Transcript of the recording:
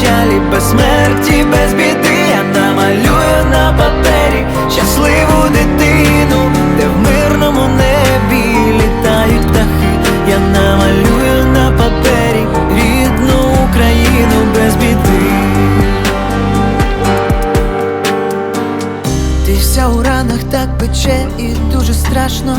печалі, без смерті, без біди. Я намалюю на папері щасливу дитину, де в мирному небі літають птахи. Я намалюю на папері рідну Україну без біди. Ти вся у ранах так пече і дуже страшно.